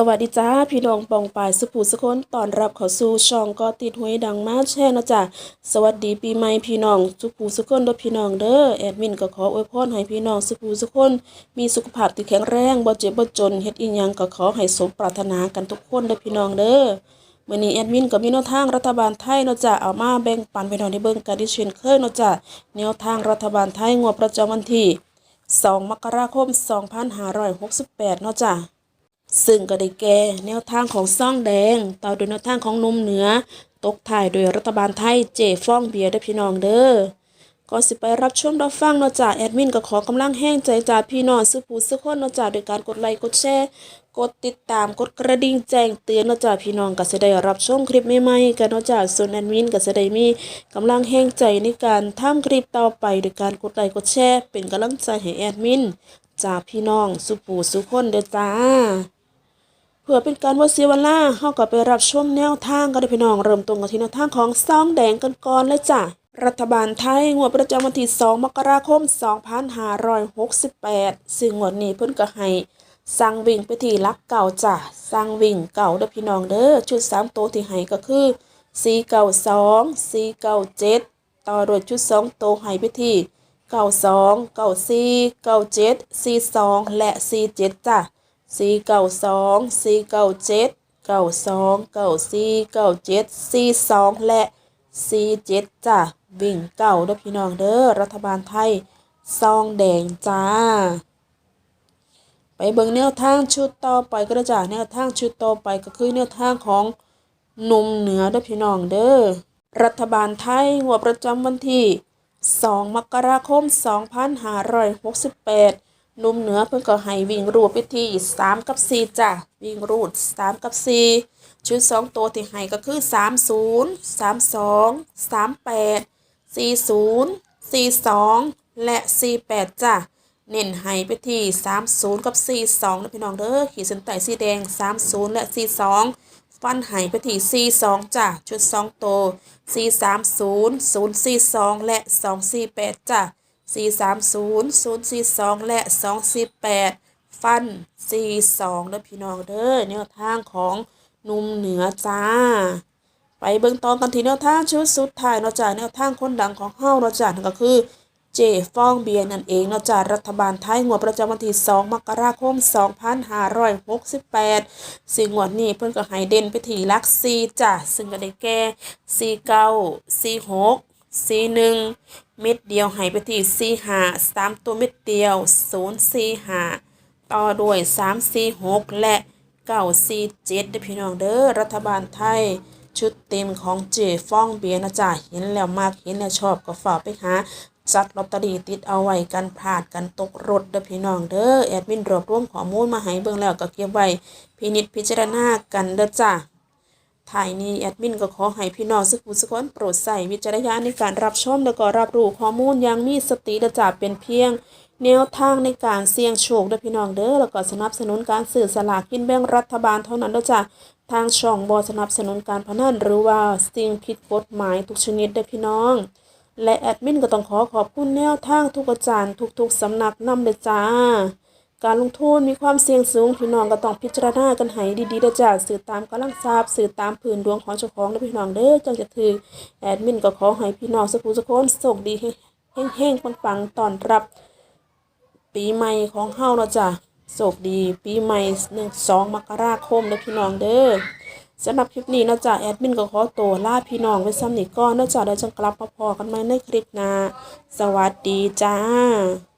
สวัสดีจ้าพี่น้องปองปายสุภูสุคนตอนรับเขาสู่ช่องก็ติดหวยดังมากแช่นะจ๊ะสวัสดีปีใหม่พี่น้องสุภูสุคนด้อพี่น้องเด้อแอดมินก็ขออวยพรให้พี่น้องสุภูสุคนมีสุขภาพที่แข็งแรงบ่เจ็บบ่จนเฮ็ดอีหยังก็ขอให้สมปรารถนากันทุกคนด้อพี่น้องเด้อมื้อนี้แอดมินก็มีแนวทางรัฐบาลไทยเนาะจ้ะเอามาแบ่งปันพี่น้องได้เบิ่งกันที่เช่นเคยเนาะจ้ะแนวทางรัฐบาลไทยงวดประจำวันที่ 2 มกราคม 2568เนาะจ้ะ ซึ่งก็ได้แก่แนวทางของซ่องแดง ต่อโดยแนวทางของนมเหนือ ตกถ่ายโดยรัฐบาลไทยเจฟ้องเบียร์ได้พี่น้องเด้อก็สิไปรับชมรับฟังเนาะจ้ะแอดมินก็ขอกำลังแห้งใจจากพี่น้องซื้อผู้ซื้อคนเนาะจ้ะโดยการกดไลค์กดแชร์กดติดตามกดกระดิ่งแจ้งเตือนเนาะจ้ะพี่น้องก็จะได้รับชมคลิปใหม่ๆกันเนาะจ้ะส่วนแอดมินก็จะได้มีกำลังแห้งใจในการทำคลิปต่อไปโดยการกดไลค์กดแชร์เป็นกำลังใจให้แอดมินจากพี่น้องสุผู้สุคนเด้อจ้า พื่อเป็นการว่าเสียเวลาเฮาก็ไปรับชมแนวทางกันเลยพี่น้อง เริ่มต้นกันที่แนวทางของซองแดงกันก่อนเลยจ้ะ รัฐบาลไทย งวดประจำวันที่ 2 มกราคม 2568 ซึ่งงวดนี้เพิ่นก็ให้สั่งวิ่งไปที่ลักเก่าจ้ะสั่งวิ่งเก่าเด้อพี่น้องเด้อ ชุด 3 ตัวที่ให้ก็คือ 492 497 ต่อด้วยชุด 2 ตัวให้ไปที่ 92 94 97 42 และ 47จ้ะ สี่เก้าสองสี่เก้าเจ็ดเก้าสองเก้าสี่เก้าเจ็ดสี่สองและสี่เจ็ดจ้ะวิ่งเก้าเด้อพี่น้องเด้อรัฐบาลไทยซองแดงจ้า ไปเบิ่งแนวทางชุดต่อไปก็ได้จ้ะแนวทางชุดต่อไปก็คือแนวทางของหนุ่มเหนือเด้อพี่น้องเด้อรัฐบาลไทยหัวดประจำวันที่ 2 มกราคม 2568 นุ่มเนื้อเพิ่นก็ให้วิ่งรูดไปที่3กับ 4จ้ะวิ่งรูด 3 กับ 4 ชุด 2 ตัวที่ให้ก็คือ 30 32 38 40 42 และ 48จ้ะเน้นให้ไปที่ 30 กับ 42นะพี่น้องเด้อขีดเส้นใต้สีแดง 30 และ 42 ฟันให้ไปที่42จ้ะชุด 2 ตัว 430 042 และ 248จ้ะ 430 042 และ 248 ฟัน 42เด้อพี่น้องเด้อแนวทางของหนุ่มเหนือจ้า ไปเบิ่งตอนกันที่แนวทางชุดสุดท้ายเนาะจ้ะแนวทางคนดังของเฮาเนาะจ้ะนั่นก็คือเจฟองเบียร์นั่นเองเนาะจ้ะรัฐบาลไทยงวดประจำวันที่ 2 มกราคม 2568ซึ่งงวดนี้เพิ่นก็ให้เด่นไปที่ลัก4จ้ะซึ่งก็ได้แก่ 49 46 41เม็ดเดียวให้ไปที่45 3ตัวเม็ดเดียว045ต่อด้วย346และ947เด้อพี่น้องเด้อรัฐบาลไทยชุดเต็มของเจฟ้องเบียนะจ๊ะเห็นแล้วมากเห็นแล้วชอบก็ฝากไปหาจัดลอตเตอรี่ติดเอาไว้กันพลาดกันตกรถเด้อพี่น้องเด้อแอดมินรวบรวมข้อมูลมาให้เบิ่งแล้วก็เก็บไว้พินิจพิจารณากันเด้อจ้ะ ทายนี้แอดมินก็ขอให้พี่น้องสุขุสุขนโปรดใส่วิจารณญาณในการรับชมแล้วก็รับรู้ข้อมูลอย่างมีสติเด้อจ้ะเป็นเพียง แนวทางในการเสี่ยงโชคเด้อพี่น้องเด้อแล้วก็สนับสนุนการสื่อสลากกินแบ่งรัฐบาลเท่านั้นเด้อจ้ะทางช่องบอสนับสนุนการพนันหรือว่าสิ่งผิดกฎหมายทุกชนิดเด้อพี่น้อง และแอดมินก็ต้องขอขอบคุณแนวทางทุกอาจารย์ทุกๆสำนักนำเลยจ้า การลงทุนมีความเสี่ยงสูงพี่น้องก็ต้องพิจารณากันให้ดีๆเด้อจ้าสื่อตามกำลังทราบสื่อตามพื้นดวงของเจ้าของเด้อพี่น้องเด้อจังจะถือแอดมินก็ขอให้พี่น้องสุขสุขคนโชคดีเฮงๆปังๆต้อนรับ ปีใหม่ของเฮาเนาะจ้ะโชคดีปีใหม่หนึ่งสองมกราคมเด้อพี่น้องเด้อสำหรับคลิปนี้นะจ้ะแอดมินก็ขอตัวลาพี่น้องไว้ซ้ำนี่ก่อนนะจ้ะเดี๋ยวจะกลับมาพอกันใหม่ในคลิปหน้าสวัสดีจ้า